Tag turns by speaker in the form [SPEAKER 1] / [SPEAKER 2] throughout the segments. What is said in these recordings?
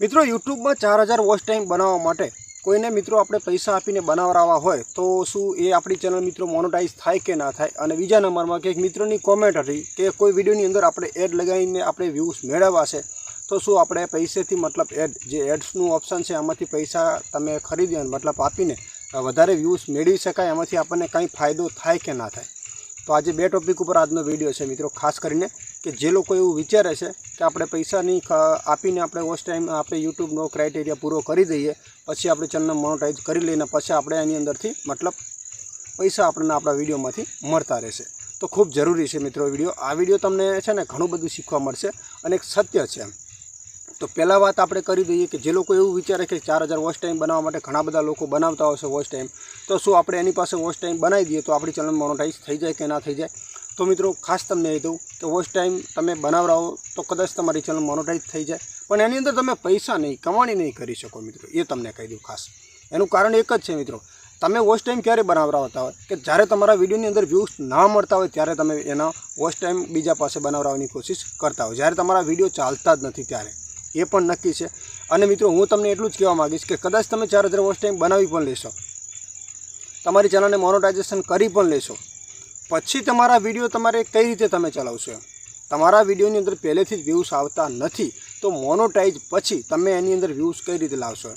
[SPEAKER 1] મિત્રો, યુટ્યુબમાં ચાર હજાર વોચ ટાઈમ બનાવવા માટે કોઈને મિત્રો આપણે પૈસા આપીને બનાવડાવવા હોય તો શું એ આપણી ચેનલ મિત્રો મોનોટાઈઝ થાય કે ના થાય? અને બીજા નંબરમાં કે એક મિત્રોની કોમેન્ટ હતી કે કોઈ વિડીયોની અંદર આપણે એડ લગાવીને આપણે વ્યૂઝ મેળવવા છે, તો શું આપણે પૈસેથી મતલબ એડ, જે એડ્સનું ઓપ્શન છે એમાંથી પૈસા તમે ખરીદી મતલબ આપીને વધારે વ્યૂઝ મેળવી શકાય? એમાંથી આપણને કંઈ ફાયદો થાય કે ના થાય? તો આજે બે ટોપિક ઉપર આજનો વીડિયો છે મિત્રો, ખાસ કરીને કે જે લોકો એવું વિચારે છે કે આપણે પૈસાની આપીને આપણે ઓસ્ટ ટાઈમ, આપણે યુટ્યુબનો ક્રાઇટેરિયા પૂરો કરી દઈએ, પછી આપણે ચેનલને મોનોટાઈઝ કરી લઈને પછી આપણે એની અંદરથી મતલબ પૈસા આપણને આપણા વિડીયોમાંથી મળતા રહેશે. તો ખૂબ જરૂરી છે મિત્રો વીડિયો. આ વીડિયો તમને છે ને ઘણું બધું શીખવા મળશે અને એક સત્ય છે એમ. તો પહેલાં વાત આપણે કરી દઈએ કે જે લોકો એવું વિચારે કે ચાર હજાર વોચ ટાઈમ બનાવવા માટે ઘણા બધા લોકો બનાવતા હશે વોચ ટાઈમ, તો શું આપણે એની પાસે વોચ ટાઈમ બનાવી દઈએ તો આપણી ચેનલ મોનોટાઈઝ થઈ જાય કે ના થઈ જાય? તો મિત્રો, ખાસ તમને એ દઉં કે વોચ ટાઈમ તમે બનાવરાવો તો કદાચ તમારી ચેનલ મોનોટાઈઝ થઈ જાય. પણ એની અંદર તમે પૈસા નહીં, કમાણી નહીં કરી શકો મિત્રો, એ તમને કહી દઉં ખાસ. એનું કારણ એક જ છે મિત્રો, તમે વોચ ટાઈમ ક્યારે બનાવડાવતા હોય? કે જ્યારે તમારા વિડીયોની અંદર વ્યૂઝ ના મળતા હોય ત્યારે તમે એના વોચ ટાઈમ બીજા પાસે બનાવવાની કોશિશ કરતા હોય. જ્યારે તમારા વીડિયો ચાલતા જ નથી ત્યારે. એ પણ નક્કી છે. અને મિત્રો, હું તમને એટલું જ કહેવા માગીશ કે કદાચ તમે ચાર હજાર વોચ ટાઈમ બનાવી પણ લેશો. તમારી ચેનલને મોનોટાઇઝેશન કરી પણ લેશો. પછી તમારા વીડિયો તમારે કઈ રીતે તમે ચલાવશો? તમારા વિડીયોની અંદર પહેલેથી જ વ્યૂઝ આવતા નથી, તો મોનોટાઇઝ પછી તમે એની અંદર વ્યૂઝ કઈ રીતે લાવશો?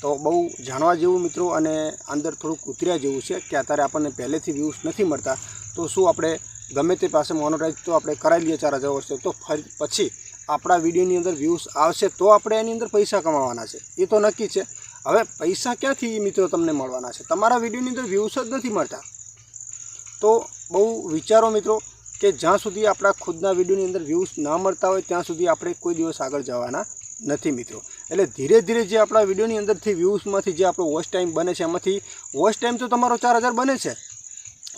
[SPEAKER 1] તો બહુ જાણવા જેવું મિત્રો, અને અંદર થોડુંક ઉતર્યા જેવું છે કે અત્યારે આપણને પહેલેથી વ્યૂઝ નથી મળતા, તો શું આપણે ગમે તે પાસે મોનોટાઈઝ તો આપણે કરાવી લઈએ ચાર હજાર વર્ષે તો પછી આપણા વિડીયોની અંદર વ્યૂઝ આવશે તો આપણે એની અંદર પૈસા કમાવાના છે. એ તો નક્કી છે. હવે પૈસા ક્યાંથી મિત્રો તમને મળવાના છે? તમારા વિડીયોની અંદર વ્યૂઝ જ નથી મળતા. તો બહુ વિચારો મિત્રો કે જ્યાં સુધી આપણા ખુદના વિડીયોની અંદર વ્યૂઝ ના મળતા હોય ત્યાં સુધી આપણે કોઈ દિવસ આગળ જવાના નથી મિત્રો. એટલે ધીરે ધીરે જે આપણા વિડીયોની અંદરથી વ્યૂઝમાંથી જે આપણો વોચ ટાઈમ બને છે, એમાંથી વોચ ટાઈમ તો તમારો ચાર બને છે.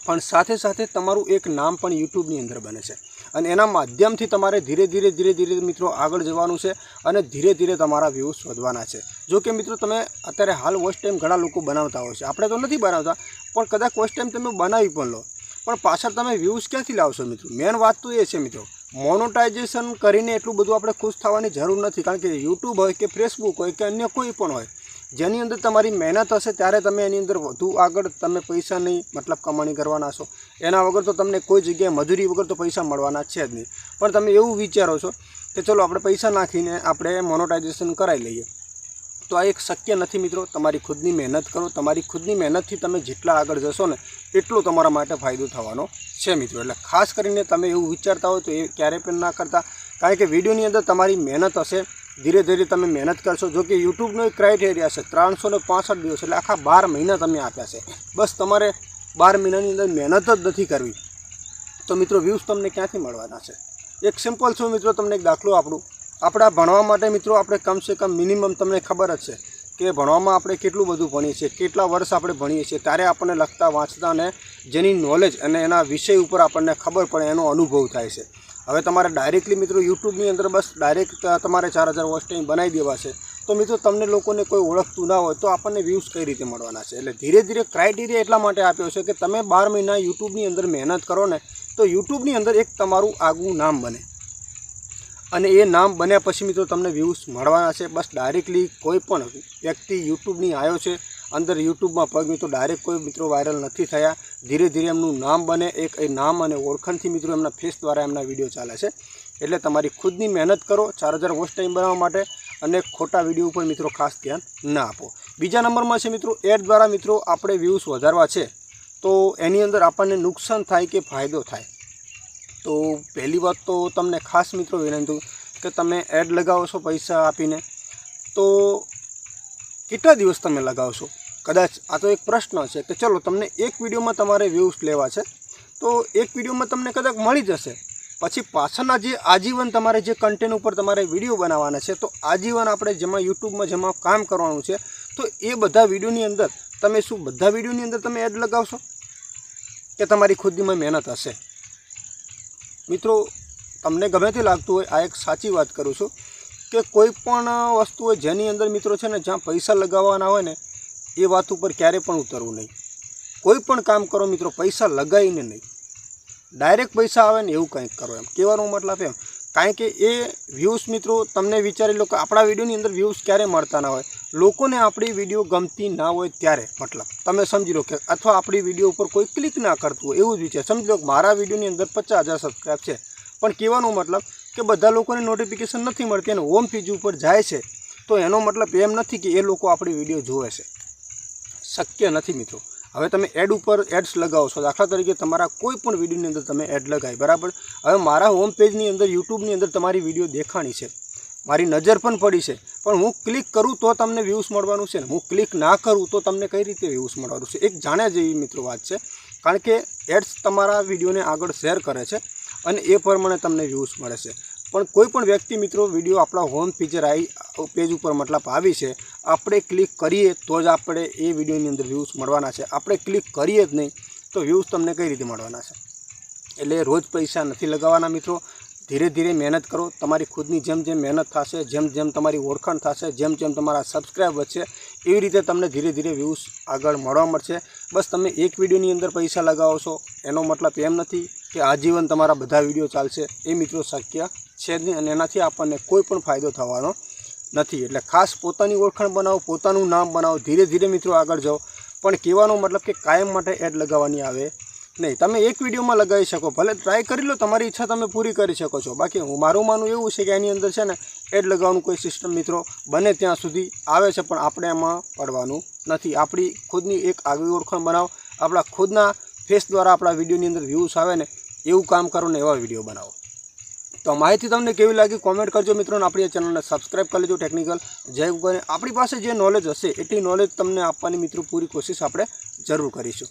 [SPEAKER 1] પણ સાથે સાથે તમારું એક નામ પણ યુટ્યુબની અંદર બને છે. અને એના માધ્યમથી તમારે ધીરે ધીરે ધીરે ધીરે મિત્રો આગળ જવાનું છે અને ધીરે ધીરે તમારા વ્યૂઝ વધવાના છે. જો કે મિત્રો તમે અત્યારે હાલ વોચ ટાઈમ ઘણા લોકો બનાવતા હોય છે. આપણે તો નથી બનાવતા, પણ કદાચ વોચ ટાઈમ તમે બનાવી પણ લો. પણ પાછળ તમે વ્યૂઝ ક્યાંથી લાવશો મિત્રો? મેન વાત તો એ છે મિત્રો મોનોટાઇઝેશન કરીને એટલું બધું આપણે ખુશ થવાની જરૂર નથી. કારણ કે યુટ્યુબ હોય કે ફેસબુક હોય કે અન્ય કોઈ પણ હોય જેની અંદર તમારી મહેનત હશે ત્યારે તમે એની અંદર વધુ આગળ તમે પૈસા નહીં, મતલબ કમાણી કરવાના છો. એના વગર તો તમને કોઈ જગ્યાએ મજૂરી વગર તો પૈસા મળવાના છે જ નહીં. પણ તમે એવું વિચારો છો કે ચલો આપણે પૈસા નાખીને આપણે મોનોટાઇઝેશન કરાવી લઈએ. તો આ એક શક્ય નથી મિત્રો. તમારી ખુદની મહેનત કરો. તમારી ખુદની મહેનતથી તમે જેટલા આગળ જશો ને એટલો તમારા માટે ફાયદો થવાનો છે મિત્રો. એટલે ખાસ કરીને તમે એવું વિચારતા હોય તો એ ક્યારેય પણ ના કરતા. કારણ કે વિડીયોની અંદર તમારી મહેનત હશે ધીરે ધીરે તમે મહેનત કરશો. જો કે યુટ્યુબનો એક ક્રાઇટેરિયા છે, ત્રણસો ને પાંસઠ દિવસ એટલે આખા બાર મહિના તમે આપ્યા છે. બસ તમારે બાર મહિનાની અંદર મહેનત જ નથી કરવી. તો મિત્રો વ્યૂઝ તમને ક્યાંથી મળવાના છે? એક સિમ્પલ છું મિત્રો, તમને એક દાખલો આપણું આપણા ભણવા માટે મિત્રો, આપણે કમસે કમ મિનિમમ તમને ખબર જ છે કે ભણવામાં આપણે કેટલું બધું ભણીએ છીએ, કેટલા વર્ષ આપણે ભણીએ છીએ, ત્યારે આપણને લખતા, વાંચતા અને જેની નોલેજ અને એના વિષય ઉપર આપણને ખબર પડે, એનો અનુભવ થાય છે. હવે તમારે ડાયરેક્ટલી મિત્રો યુટ્યુબની અંદર બસ ડાયરેક્ટ તમારે ચાર હજાર વોચ બનાવી દેવા છે. તો મિત્રો તમને લોકોને કોઈ ઓળખતું ના હોય તો આપણને વ્યૂઝ કઈ રીતે મળવાના છે? એટલે ધીરે ધીરે ક્રાઇટેરિયા એટલા માટે આપ્યો છે કે તમે બાર મહિના યુટ્યુબની અંદર મહેનત કરો ને, તો યુટ્યુબની અંદર એક તમારું આગવું નામ બને. અને એ નામ બન્યા પછી મિત્રો તમને વ્યૂઝ મળવાના છે. બસ ડાયરેક્ટલી કોઈ પણ વ્યક્તિ યુટ્યુબની આવ્યો છે અંદર યુટ્યુબમાં પગ મિત્રો ડાયરેક્ટ કોઈ મિત્રો વાયરલ નથી થયા. ધીરે ધીરે એમનું નામ બને, એક એ નામ અને ઓળખાણથી મિત્રો એમના ફેસ દ્વારા એમના વીડિયો ચાલે છે. એટલે તમારી ખુદની મહેનત કરો, ચાર હજાર વોચ ટાઈમ બનાવવા માટે અને ખોટા વીડિયો ઉપર મિત્રો ખાસ ધ્યાન ના આપો. બીજા નંબરમાં છે મિત્રો, એડ દ્વારા મિત્રો આપણે વ્યૂઝ વધારવા છે. તો એની અંદર આપણને નુકસાન થાય કે ફાયદો થાય? તો પહેલી વાત તો તમને ખાસ મિત્રો વિનંતી કે તમે એડ લગાવો છો પૈસા આપીને, તો કેટલા દિવસ તમે લગાવશો? કદાચ આ તો એક પ્રશ્ન છે કે ચલો તમને એક વિડીયોમાં તમારે વ્યૂઝ લેવા છે, તો એક વિડીયોમાં તમને કદાચ મળી જશે. પછી પાછળના જે આજીવન તમારે જે કન્ટેન્ટ ઉપર તમારે વીડિયો બનાવવાના છે, તો આજીવન આપણે જેમાં યુટ્યુબમાં જેમાં કામ કરવાનું છે, તો એ બધા વિડીયોની અંદર તમે શું, બધા વિડીયોની અંદર તમે એડ લગાવશો? કે તમારી ખુદીમાં મહેનત હશે? મિત્રો, તમને ગમે તે લાગતું હોય, આ એક સાચી વાત કરું છું કે કોઈ પણ વસ્તુ હોય જેની અંદર મિત્રો છે ને, જ્યાં પૈસા લગાવવાના હોય ને એ વાત ઉપર ક્યારે પણ ઉતરવું નહીં. કોઈ પણ કામ કરો મિત્રો, પૈસા લગાવીને નહીં. ડાયરેક્ટ પૈસા આવે ને એવું કંઈક કરો એમ. કહેવાનો મતલબ એમ. કારણ કે એ વ્યૂઝ મિત્રો, તમને વિચારી લો કે આપણા વિડીયોની અંદર વ્યૂઝ ક્યારે મળતા ના હોય. લોકોને આપણી વીડિયો ગમતી ના હોય ત્યારે મતલબ. તમે સમજી લો કે અથવા આપણી વીડિયો ઉપર કોઈ ક્લિક ના કરતું હોય, એવું જ વિચાર. સમજી લો કે મારા વિડીયોની અંદર પચાસ હજાર સબસ્ક્રાઈબ છે. પણ કહેવાનો મતલબ કે બધા લોકોને નોટિફિકેશન નથી મળતી અને હોમ પેજ ઉપર જાય છે. તો એનો મતલબ એમ નથી કે એ લોકો આપણી વીડિયો જોવે છે. શક્ય નથી મિત્રો. હવે તમે એડ ઉપર એડ્સ લગાવો છો. દાખલા તરીકે તમારા કોઈ પણ વિડીયોની અંદર તમે એડ લગાવી, બરાબર? હવે મારા હોમ પેજની અંદર યુટ્યુબની અંદર તમારી વીડિયો દેખાણી છે. મારી નજર પણ પડી છે. પણ હું ક્લિક કરું તો તમને વ્યૂઝ મળવાનું છે ને. હું ક્લિક ના કરું તો તમને કઈ રીતે વ્યૂઝ મળવાનું છે? એક જાણ્યા જેવી મિત્રો વાત છે. કારણ કે એડ્સ તમારા વિડીયોને આગળ શેર કરે છે અને એ પ્રમાણે તમને વ્યૂઝ મળે છે. પણ કોઈ પણ વ્યક્તિ મિત્રો વીડિયો આપણા હોમ ફીચર આવી પેજ ઉપર મતલબ આવી છે, આપણે ક્લિક કરીએ તો જ આપણે એ વિડીયોની અંદર વ્યૂઝ મળવાના છે. આપણે ક્લિક કરીએ જ નહીં તો વ્યૂઝ તમને કઈ રીતે મળવાના છે? એટલે રોજ પૈસા નથી લગાવવાના મિત્રો. ધીરે ધીરે મહેનત કરો. તમારી ખુદની જેમ જેમ મહેનત થશે, જેમ જેમ તમારી ઓળખાણ થશે, જેમ જેમ તમારા સબસ્ક્રાઈબ વધશે, એવી રીતે તમને ધીરે ધીરે વ્યૂઝ આગળ મળવા મળશે. બસ તમે એક વિડીયોની અંદર પૈસા લગાવો છો એનો મતલબ એમ નથી કે આજીવન તમારા બધા વીડિયો ચાલશે. એ મિત્રો શક્ય છે જ નહીં અને એનાથી આપણને કોઈ પણ ફાયદો થવાનો નથી. એટલે ખાસ પોતાની ઓળખાણ બનાવો, પોતાનું નામ બનાવો, ધીરે ધીરે મિત્રો આગળ જાઓ. પણ કહેવાનો મતલબ કે કાયમ માટે એડ લગાવવાની આવે નહીં. તમે એક વિડીયોમાં લગાવી શકો, ભલે ટ્રાય કરી લો, તમારી ઈચ્છા તમે પૂરી કરી શકો છો. બાકી હું મારું માનવું એવું છે કે એની અંદર છે ને એડ લગાવવાનું કોઈ સિસ્ટમ મિત્રો બને ત્યાં સુધી આવે છે, પણ આપણે એમાં પડવાનું નથી. આપણી ખુદની એક આગવી ઓળખાણ બનાવો. આપણા ખુદના ફેસ દ્વારા આપણા વિડીયોની અંદર વ્યૂઝ આવે ને, એવું કામ કરો ને એવા વીડિયો બનાવો. તો માહિતી તમને કેવી લાગી કોમેન્ટ કરજો મિત્રો અને આપણી ચેનલને સબસ્ક્રાઈબ કરી લેજો ટેકનિકલ જય ગુગલ આપણી પાસે જે નોલેજ હશે, એટલી નોલેજ તમને આપવાની મિત્રો પૂરી કોશિશ આપણે જરૂર કરીશું.